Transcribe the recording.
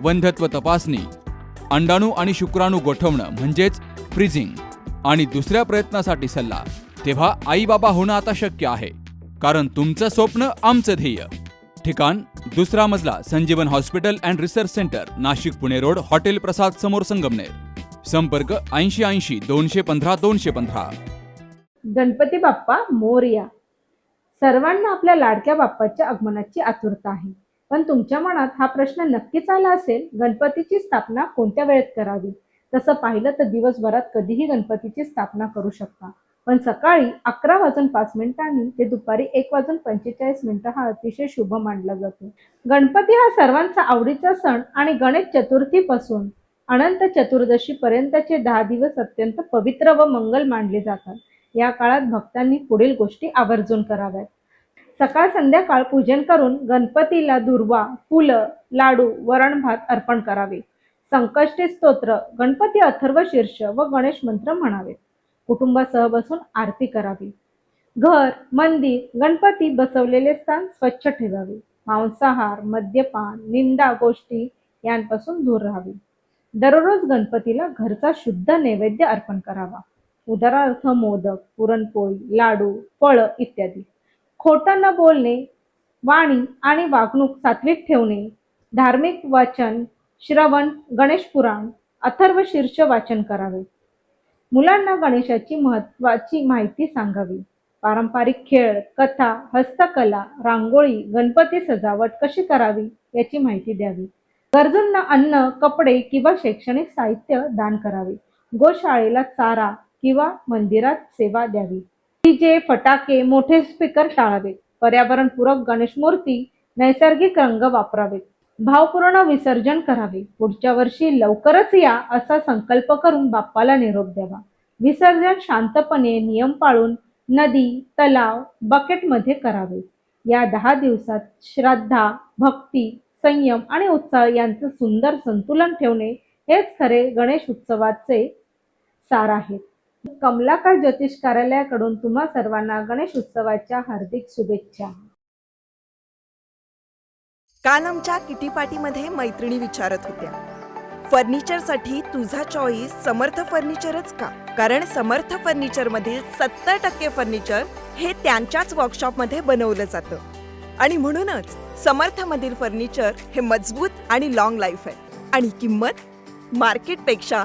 वंध्यत्व तपासणी अंडाणू आणि शुक्राणू गोठवणं म्हणजेच फ्रीजिंग आणि दुसऱ्या प्रयत्नासाठी सल्ला. तेव्हा आई बाबा होणं आता शक्य आहे कारण तुमचं स्वप्न आमचं ध्येय. ठिकाण दुसरा मजला Sanjeevan hospital and research centre Nashik Pune road hotel Prasad समोर संगमनेर. संपर्क ऐंशी ऐंशी दोनशे पंधरा दोनशे पंधरा. गणपती बाप्पा मोरया. सर्वांना आपल्या लाडक्या बाप्पाच्या आगमनाची आतुरता आहे. पण तुमच्या मनात हा प्रश्न नक्कीच आला असेल गणपतीची स्थापना कोणत्या वेळेत करावी? तसं पाहिलं तर दिवसभरात कधीही गणपतीची स्थापना करू शकता. पण सकाळी अकरा वाजून पाच मिनिटांनी ते दुपारी एक वाजून पंचेचाळीस मिनिटं हा अतिशय शुभ मानला जातो. गणपती हा सर्वांचा आवडीचा सण आणि गणेश चतुर्थीपासून अनंत चतुर्दशी पर्यंतचे दहा दिवस अत्यंत पवित्र व मंगल मानले जातात. या काळात भक्तांनी पुढील गोष्टी आवर्जून कराव्यात. सकाळ संध्याकाळ पूजन करून गणपतीला दुर्वा फुलं लाडू वरण भात अर्पण करावे. संकष्टी स्तोत्र गणपती अथर्व शीर्ष व गणेश मंत्र म्हणावे. कुटुंबासह बसून आरती करावी. घर मंदिर गणपती बसवलेले स्थान स्वच्छ ठेवावे. मांसाहार मद्यपान निंदा गोष्टी यांपासून दूर राहावी. दररोज गणपतीला घरचा शुद्ध नैवेद्य अर्पण करावा. उदाहरणार्थ मोदक पुरणपोळी लाडू फळं इत्यादी. खोटं न बोलणे वाणी आणि वागणूक सात्विक ठेवणे धार्मिक वाचन श्रवण गणेश पुराण अथर्व शीर्ष वाचन करावे. मुलांना गणेशाची महत्वाची माहिती सांगावी. पारंपरिक खेळ कथा हस्तकला रांगोळी गणपती सजावट कशी करावी याची माहिती द्यावी. गरजूंना अन्न कपडे किंवा शैक्षणिक साहित्य दान करावे. गोशाळेला चारा किंवा मंदिरात सेवा द्यावी. डीजे फटाके मोठे स्पीकर टाळावेत. पर्यावरणपूरक गणेश मूर्ती नैसर्गिक रंग वापरावेत. भावपूर्ण विसर्जन करावे. पुढच्या वर्षी लवकरच या असा संकल्प करून बाप्पाला निरोप द्यावा. विसर्जन शांतपणे नियम पाळून नदी तलाव बकेटमध्ये करावे. या दहा दिवसात श्रद्धा भक्ती संयम आणि उत्साह यांचं सुंदर संतुलन ठेवणे हेच खरे गणेश उत्सवाचे सार आहेत. कमलाकर ज्योतिष कार्यालयाकडून तुम्हा सर्वांना गणेश उत्सवाच्या हार्दिक शुभेच्छा. काल आमच्या किटीपाटीमध्ये मैत्रिणी विचारत होत्या. फर्निचरसाठी तुझा चॉईस समर्थ फर्निचरच का? कारण समर्थ फर्निचर मधील सत्तर टक्के फर्निचर हे त्यांच्याच वर्कशॉपमध्ये बनवलं जातं. आणि म्हणूनच समर्थ मधील फर्निचर हे मजबूत आणि लॉंग लाईफ आहे. आणि किंमत मार्केटपेक्षा